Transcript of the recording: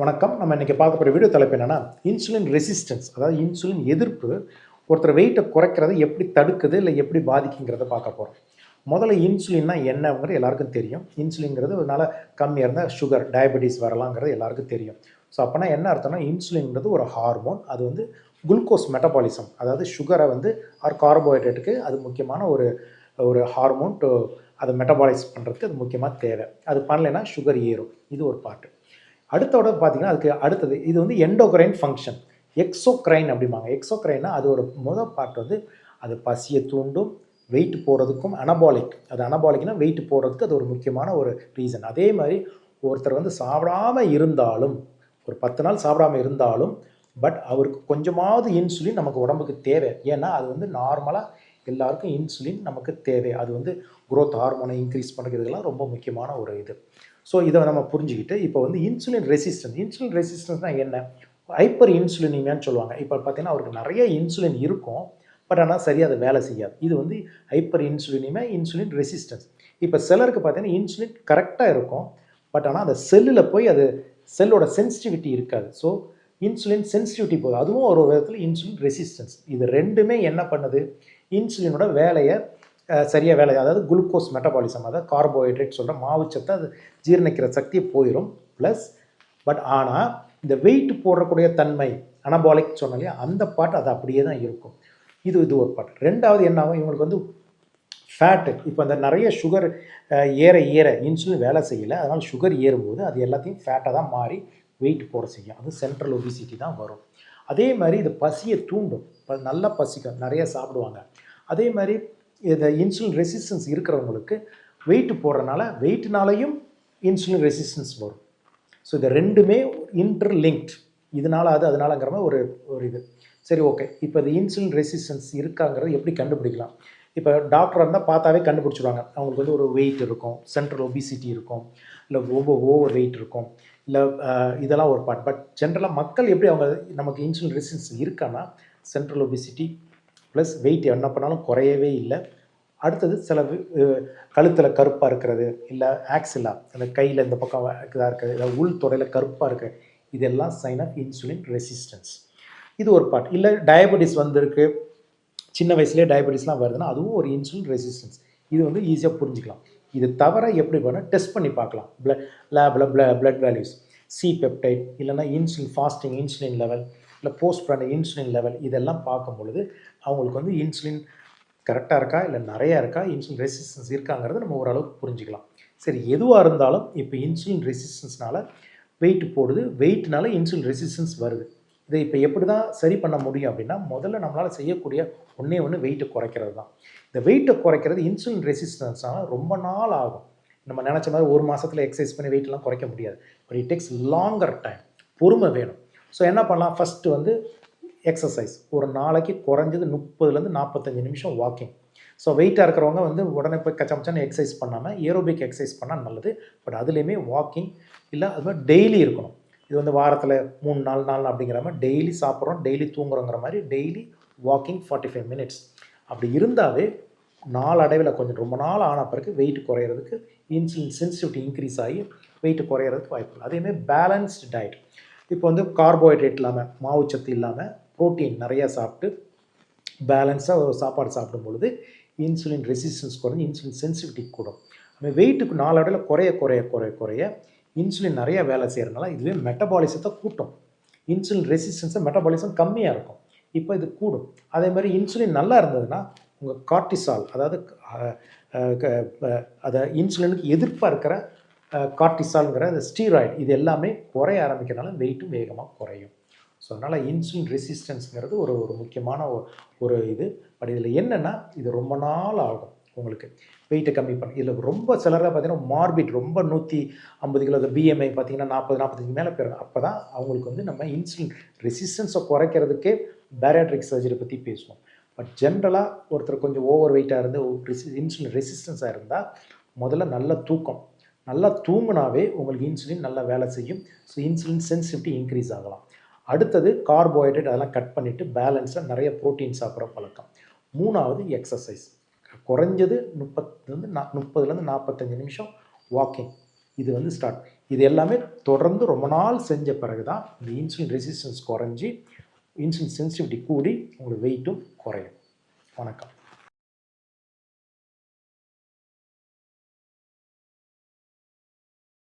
வணக்கம். நம்ம இன்றைக்கி பார்க்க போகிற வீடியோ தலைப்பு என்னென்னா இன்சுலின் ரெசிஸ்டன்ஸ் அதாவது இன்சுலின் எதிர்ப்பு ஒருத்தர் வெயிட்டை குறைக்கிறத எப்படி தடுக்குது இல்லை எப்படி பாதிக்குங்கிறத பார்க்க போகிறோம் முதல்ல இன்சுலின்னா என்னங்கிறது எல்லாருக்கும் தெரியும். இன்சுலின்ங்கிறது அதனால் கம்மியாக இருந்தால் சுகர் டயபெட்டிஸ் வரலாங்கிறது எல்லாருக்கும் தெரியும். ஸோ அப்போனா என்ன அர்த்தம்னா இன்சுலின்ங்கிறது ஒரு ஹார்மோன் அது வந்து குளுக்கோஸ் மெட்டபாலிசம் அதாவது சுகரை வந்து ஆர் கார்போஹைட்ரேட்டுக்கு அது முக்கியமான ஒரு ஒரு ஹார்மோன் டு அதை மெட்டபாலைஸ் பண்ணுறதுக்கு அது முக்கியமாக தேவை. அது பண்ணலைன்னா சுகர் ஏறும். இது ஒரு பாட்டு அடுத்தோட பார்த்தீங்கன்னா அதுக்கு அடுத்தது இது வந்து எண்டோக்ரைன் ஃபங்க்ஷன் எக்ஸோக்ரைன் அப்படிம்பாங்க. எக்ஸோக்ரைனா அதோட முதல் பார்ட் வந்து அது பசியை தூண்டும் வெயிட் போகிறதுக்கும் அனபாலிக் அது அனபாலிக்னா வெயிட் போடுறதுக்கு அது ஒரு முக்கியமான ஒரு ரீசன் அதே மாதிரி ஒருத்தர் வந்து சாப்பிடாம இருந்தாலும் ஒரு பத்து நாள் சாப்பிடாம இருந்தாலும் பட் அவருக்கு கொஞ்சமாவது இன்சுலின் நமக்கு உடம்புக்கு தேவை. ஏன்னா அது வந்து நார்மலாக எல்லாருக்கும் இன்சுலின் நமக்கு தேவை. அது வந்து குரோத் ஹார்மோனை இன்க்ரீஸ் பண்ணுறதுக்கெல்லாம் ரொம்ப முக்கியமான ஒரு இது. ஸோ இதை நம்ம புரிஞ்சுக்கிட்டு இப்போ வந்து இன்சுலின் ரெசிஸ்டன்ஸ் இன்சுலின் ரெசிஸ்டன்ஸ்னால் என்ன? ஹைப்பர் இன்சுலினிமியான்னு சொல்லுவாங்க. இப்போ பார்த்தீங்கன்னா அவருக்கு நிறைய இன்சுலின் இருக்கும். பட் ஆனால் சரியாக அது வேலை செய்யாது. இது வந்து ஹைப்பர் இன்சுலினிமே இன்சுலின் ரெசிஸ்டன்ஸ் இப்போ சிலருக்கு பார்த்தீங்கன்னா இன்சுலின் கரெக்டாக இருக்கும். பட் ஆனால் அந்த செல்லில் போய் அது செல்லோட சென்சிட்டிவிட்டி இருக்காது. ஸோ இன்சுலின் சென்சிட்டிவிட்டி போகுது. அதுவும் ஒரு விதத்தில் இன்சுலின் ரெசிஸ்டன்ஸ் இது ரெண்டுமே என்ன பண்ணுது? இன்சுலினோட வேலையை சரியாக வேலை அதாவது குளுக்கோஸ் மெட்டபாலிசம் அதாவது கார்போஹைட்ரேட் சொல்கிற மாவுச்சத்தை அது ஜீரணிக்கிற சக்தி போயிடும் ப்ளஸ் பட் ஆனால் இந்த வெயிட் போடக்கூடிய தன்மை அனபாலிக் சொன்ன இல்லையா அந்த பாட்டு அது அப்படியே தான் இருக்கும். இது இது ஒரு பாட்டு ரெண்டாவது என்னாகும் இவங்களுக்கு வந்து ஃபேட்டு இப்போ அந்த நிறைய சுகர் ஏற ஏற இன்சுலின் வேலை செய்யலை. அதனால் சுகர் ஏறும்போது அது எல்லாத்தையும் ஃபேட்டாக தான் மாறி வெயிட் போட செய்யும். அது சென்ட்ரல் ஒபிசிட்டி தான் வரும். அதே மாதிரி இது பசியை தூண்டும். இப்போ நல்லா பசிக்கும். நிறைய சாப்பிடுவாங்க. அதே மாதிரி இந்த இன்சுலின் ரெசிஸ்டன்ஸ் இருக்கிறவங்களுக்கு வெயிட் போடுறனால வெயிட்னாலையும் இன்சுலின் ரெசிஸ்டன்ஸ் வரும். ஸோ இது ரெண்டுமே இன்டர்லிங்க்ட் இதனால் அது அதனாலங்கிற மாதிரி ஒரு ஒரு இது. சரி ஓகே இப்போ இந்த இன்சுலின் ரெசிஸ்டன்ஸ் இருக்காங்கிறது எப்படி கண்டுபிடிக்கலாம்? இப்போ டாக்டர் இருந்தால் பார்த்தாவே கண்டுபிடிச்சிடுவாங்க அவங்களுக்கு வந்து ஒரு வெயிட் இருக்கும். சென்ட்ரல் ஒபிசிட்டி இருக்கும். இல்லை ஒவ்வொரு ஓவர் வெயிட் இருக்கும். இல்லை இதெல்லாம் ஒரு பார்ட் பட் ஜென்ரலாக மக்கள் எப்படி அவங்க நமக்கு இன்சுலின் ரெசிஸ்டன்ஸ் இருக்கான்னா சென்ட்ரல் ஒபிசிட்டி ப்ளஸ் வெயிட் என்ன பண்ணாலும் குறையவே இல்லை. அடுத்தது சில கழுத்தில் கருப்பாக இருக்கிறது இல்லை ஆக்சிலா அந்த கையில் இந்த பக்கம் இதாக இருக்கிறது இல்லை உள் தொடையில் கருப்பாக இருக்கிற இதெல்லாம் சைன் ஆஃப் இன்சுலின் ரெசிஸ்டன்ஸ் இது ஒரு பார்ட் இல்லை டயபெட்டிஸ் வந்திருக்கு சின்ன வயசுலேயே டயபெட்டிஸ்லாம் வருதுன்னா அதுவும் ஒரு இன்சுலின் ரெசிஸ்டன்ஸ் இது வந்து ஈஸியாக புரிஞ்சுக்கலாம். இது தவிர எப்படி பண்ணால் டெஸ்ட் பண்ணி பார்க்கலாம். பிளட் லேபில் ப்ள பிளட் வேல்யூஸ் சி பெப்டைட் இல்லைன்னா இன்சுலின் ஃபாஸ்டிங் இன்சுலின் லெவல் இல்லை போஸ்ட் பண்ண இன்சுலின் லெவல் இதெல்லாம் பார்க்கும் பொழுது அவங்களுக்கு வந்து இன்சுலின் கரெக்டாக இருக்கா? இல்லை நிறையா இருக்கா? இன்சுலின் ரெசிஸ்டன்ஸ் இருக்காங்கிறத நம்ம ஓரளவுக்கு புரிஞ்சுக்கலாம். சரி எதுவாக இருந்தாலும் இப்போ இன்சுலின் ரெசிஸ்டன்ஸ்னால வெயிட் போடுது. வெயிட்னால இன்சுலின் ரெசிஸ்டன்ஸ் வருது. இதை இப்போ எப்படி தான் சரி பண்ண முடியும் அப்படின்னா முதல்ல நம்மளால் செய்யக்கூடிய ஒன்றே ஒன்று வெயிட்டை குறைக்கிறது தான். இந்த வெயிட்டை குறைக்கிறது இன்சுலின் ரெசிஸ்டன்ஸ்னால ரொம்ப நாள் ஆகும். நம்ம நினச்ச மாதிரி ஒரு மாதத்தில் எக்ஸசைஸ் பண்ணி வெயிட்லாம் குறைக்க முடியாது. But it takes longer time பொறுமை வேணும். ஸோ என்ன பண்ணலாம்? ஃபஸ்ட்டு வந்து எக்ஸசைஸ் ஒரு நாளைக்கு குறைஞ்சது முப்பதுலேருந்து நாற்பத்தஞ்சு நிமிஷம் வாக்கிங் ஸோ வெயிட்டாக இருக்கிறவங்க வந்து உடனே போய் கச்சமச்சான எக்ஸசைஸ் பண்ணாமல் ஏரோபிக் எக்ஸசைஸ் பண்ணால் நல்லது. பட் அதுலேயுமே வாக்கிங் இல்லை அது மாதிரி டெய்லி இருக்கணும். இது வந்து வாரத்தில் மூணு நாலு நாள் அப்படிங்கிற மாதிரி டெய்லி சாப்பிட்றோம் டெய்லி தூங்குறோங்கிற மாதிரி daily walking forty five minutes அப்படி இருந்தாவே நாளடைவில் கொஞ்சம் ரொம்ப நாள் ஆன பிறகு வெயிட் குறையிறதுக்கு இன்சுலின் சென்சிட்டிவிட்டி இன்க்ரீஸ் ஆகி வெயிட் குறையிறதுக்கு வாய்ப்பு இல்லை அதேமாதிரி பேலன்ஸ்டு டயட் இப்போ வந்து கார்போஹைட்ரேட் இல்லாமல் மாவுச்சத்து இல்லாமல் ப்ரோட்டீன் நிறையா சாப்பிட்டு பேலன்ஸாக ஒரு சாப்பாடு சாப்பிடும் பொழுது இன்சுலின் ரெசிஸ்டன்ஸ் குறைஞ்சி இன்சுலின் சென்சிட்டிவிட்டி கூடும் நம்ம வெயிட்டுக்கு நாளடைவில் குறைய குறைய குறைய குறைய இன்சுலின் நிறையா வேலை செய்கிறனால இதுவே மெட்டபாலிசத்தை கூட்டும். இன்சுலின் ரெசிஸ்டன்ஸை மெட்டபாலிசம் கம்மியாக இருக்கும். இப்போ இது கூடும். அதே மாதிரி இன்சுலின் நல்லா இருந்ததுன்னா உங்கள் கார்டிசால் அதாவது அதை இன்சுலினுக்கு எதிர்ப்பாக இருக்கிற கார்டிசால்ங்கிற அந்த ஸ்டீராய்டு இது எல்லாமே குறைய ஆரம்பிக்கிறனால வெயிட்டும் வேகமாக குறையும். ஸோ அதனால் இன்சுலின் ரெசிஸ்டன்ஸுங்கிறது ஒரு ஒரு முக்கியமான ஒரு இது. பட் இதில் என்னென்னா இது ரொம்ப நாள் ஆகும் உங்களுக்கு. வெயிட்டை கம்மி பண்ண இதில் ரொம்ப சிலராக பார்த்தீங்கன்னா மார்பிட் ரொம்ப நூற்றி ஐம்பது கிலோ பிஎம்ஐ பார்த்தீங்கன்னா நாற்பது நாற்பத்தஞ்சு மேலே போயிடும் அப்போ தான் அவங்களுக்கு வந்து நம்ம இன்சுலின் ரெசிஸ்டன்ஸை குறைக்கிறதுக்கே பேரியாட்ரிக் சர்ஜரி பற்றி பேசுவோம். பட் ஜென்ரலாக ஒருத்தர் கொஞ்சம் ஓவர் வெயிட்டாக இருந்து இன்சுலின் ரெசிஸ்டன்ஸாக இருந்தால் முதல்ல நல்ல தூக்கம். நல்லா தூங்கினாவே உங்களுக்கு இன்சுலின் நல்லா வேலை செய்யும். ஸோ இன்சுலின் சென்சிட்டிவிட்டி இன்க்ரீஸ் ஆகலாம். அடுத்தது கார்போஹைட்ரேட் அதெல்லாம் கட் பண்ணிவிட்டு பேலன்ஸாக நிறைய ப்ரோட்டீன் சாப்பிட்ற பழக்கம். மூணாவது எக்ஸசைஸ் குறைஞ்சது முப்பத்துலேருந்து நா முப்பதுலேருந்து நாற்பத்தஞ்சு நிமிஷம் வாக்கிங் இது வந்து ஸ்டார்ட் இது எல்லாமே தொடர்ந்து ரொம்ப நாள் செஞ்ச பிறகு தான் இந்த இன்சுலின் ரெசிஸ்டன்ஸ் குறைஞ்சி இன்சுலின் சென்சிட்டிவிட்டி கூடி உங்களுக்கு வெயிட்டும் குறையும். வணக்கம்.